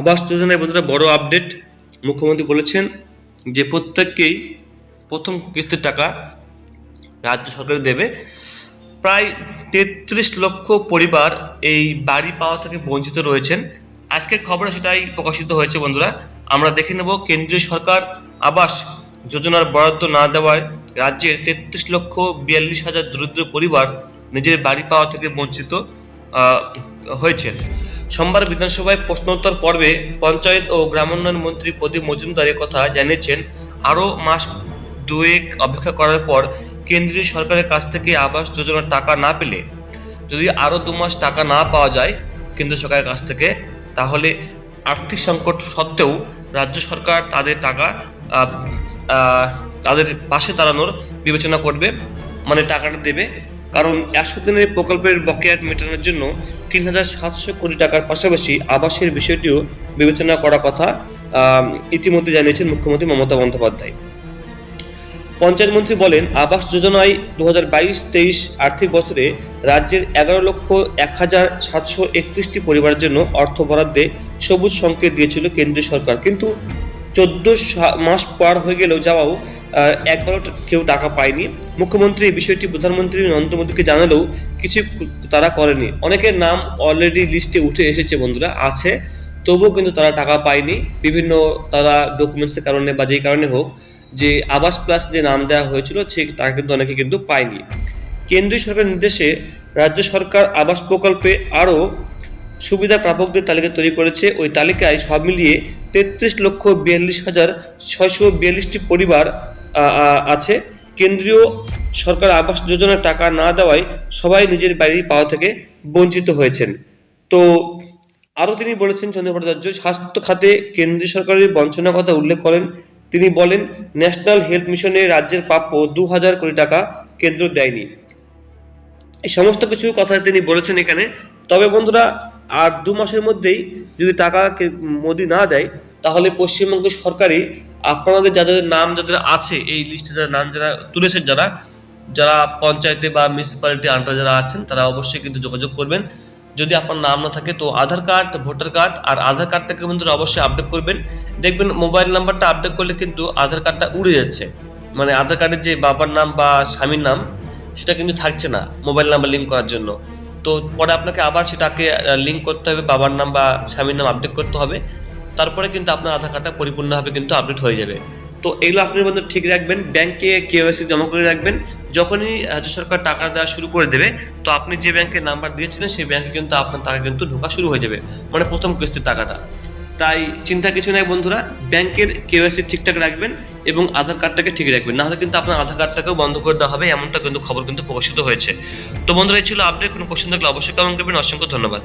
আবাস যোজনায় বন্ধুরা বড় আপডেট মুখ্যমন্ত্রী বলেছেন যে প্রত্যেককেই প্রথম কিস্তির টাকা রাজ্য সরকার দেবে। প্রায় তেত্রিশ লক্ষ পরিবার এই বাড়ি পাওয়া থেকে বঞ্চিত রয়েছেন। আজকের খবরে সেটাই প্রকাশিত হয়েছে বন্ধুরা। আমরা দেখে নেব কেন্দ্রীয় সরকার আবাস যোজনার বরাদ্দ না দেওয়ায় রাজ্যের তেত্রিশ লক্ষ বিয়াল্লিশ হাজার দরিদ্র পরিবার নিজের বাড়ি পাওয়া থেকে বঞ্চিত হয়েছে সোমবার বিধানসভায় প্রশ্নোত্তর পর্বে পঞ্চায়েত ও গ্রামোন্নয়ন মন্ত্রী প্রদীপ মজুমদার কথা জানিয়েছেন। আরও মাস দুয়েক অপেক্ষা করার পর কেন্দ্রীয় সরকারের কাছ থেকে আবাস যোজনার টাকা না পেলে, যদি আরও দু মাস টাকা না পাওয়া যায় কেন্দ্র সরকারের কাছ থেকে, তাহলে আর্থিক সংকট সত্ত্বেও রাজ্য সরকার তাদের টাকা তাদের পাশে দাঁড়ানোর বিবেচনা করবে মানে টাকাটা দেবে। কারণ একশো দিনের প্রকল্পের বকেয়া মেটানোর জন্য তিন হাজার সাতশো কোটি টাকার পাশাপাশি আবাসের বিষয়টিও বিবেচনা করার কথা ইতিমধ্যে জানিয়েছেন মুখ্যমন্ত্রী মমতা বন্দ্যোপাধ্যায়। পঞ্চায়েত মন্ত্রী বলেন, আবাস যোজনায় দু হাজার বাইশ তেইশ আর্থিক বছরে রাজ্যের এগারো লক্ষ এক হাজার সাতশো একত্রিশটি পরিবারের জন্য অর্থ বরাদ্দে সবুজ সংকেত দিয়েছিল কেন্দ্রীয় সরকার। কিন্তু চোদ্দ মাস পার হয়ে গেলেও যাওয়াও একবারও কেউ টাকা পায়নি। মুখ্যমন্ত্রী এই বিষয়টি প্রধানমন্ত্রী নরেন্দ্র মোদীকে জানালেও কিছু তারা করেনি। অনেকের নাম অলরেডি লিস্টে উঠে এসেছে বন্ধুরা, আছে। তবুও কিন্তু তারা টাকা পায়নি। বিভিন্ন তারা ডকুমেন্টসের কারণে বা যেই কারণে হোক, যে আবাস প্লাস যে নাম দেওয়া হয়েছিল, ঠিক তা কিন্তু অনেকে কিন্তু পায়নি। কেন্দ্রীয় সরকারের নির্দেশে রাজ্য সরকার আবাস প্রকল্পে আরও সুবিধা প্রাপকদের তালিকা তৈরি করেছে। ওই তালিকায় সব মিলিয়ে তেত্রিশ লক্ষ বিয়াল্লিশ হাজার ছয়শো বিয়াল্লিশটি পরিবার আছে। কেন্দ্রীয় সরকার আবাস যোজনার টাকা না দেওয়ায় সবাই নিজের বাড়ি পাওয়া থেকে বঞ্চিত হয়েছেন। তো আরও তিনি বলেছেন চন্দ্র ভট্টাচার্য স্বাস্থ্য খাতে কেন্দ্রীয় সরকারের বঞ্চনার কথা উল্লেখ করেন। তিনি বলেন, ন্যাশনাল হেলথ মিশনে রাজ্যের প্রাপ্য দু হাজার কোটি টাকা কেন্দ্র দেয়নি। এই সমস্ত কিছু কথা তিনি বলেছেন এখানে। তবে বন্ধুরা, আর দু মাসের মধ্যেই যদি টাকা মোদি না দেয় তাহলে পশ্চিমবঙ্গ সরকারই আপনাদের যাদের নাম যাদের আছে, এই লিস্টে যারা নাম যারা তুলেছেন যারা যারা পঞ্চায়েতে বা মিউনিসিপ্যালিটি আন্ডার যারা আছেন, তারা অবশ্যই কিন্তু যোগাযোগ করবেন। যদি আপনার নাম না থাকে তো আধার কার্ড, ভোটার কার্ড, আর আধার কার্ডটাকে কিন্তু অবশ্যই আপডেট করবেন। দেখবেন মোবাইল নাম্বারটা আপডেট করলে কিন্তু আধার কার্ডটা উড়ে যাচ্ছে। মানে আধার কার্ডের যে বাবার নাম বা স্বামীর নাম, সেটা কিন্তু থাকছে না মোবাইল নাম্বার লিঙ্ক করার জন্য। তো পরে আপনাকে আবার সেটাকে লিঙ্ক করতে হবে, বাবার নাম বা স্বামীর নাম আপডেট করতে হবে। তারপরে কিন্তু আপনার আধার কার্ডটা পরিপূর্ণভাবে কিন্তু আপডেট হয়ে যাবে। তো এগুলো আপনি বন্ধু ঠিক রাখবেন ব্যাংকে কেওয়াইসি জমা করে রাখবেন। যখনই রাজ্য সরকার টাকা দেওয়া শুরু করে দেবে, তো আপনি যে ব্যাংকের নাম্বার দিয়েছিলেন, সেই ব্যাংকে কিন্তু আপনার টাকা কিন্তু ঢোকা শুরু হয়ে যাবে মানে প্রথম কিস্তির টাকাটা। তাই চিন্তা কিছু নাই বন্ধুরা ব্যাংকের কেওয়াইসি ঠিকঠাক রাখবেন এবং আধার কার্ডটাকে ঠিক রাখবেন। নাহলে কিন্তু আপনার আধার কার্ডটাকেও বন্ধ করে দেওয়া হবে, এমনটা কিন্তু খবর কিন্তু প্রকাশিত হয়েছে। তো বন্ধুরা, এই ছিল আপডেট কোনো কোশ্চেন থাকলে অবশ্যই কমেন্ট করবেন। অসংখ্য ধন্যবাদ।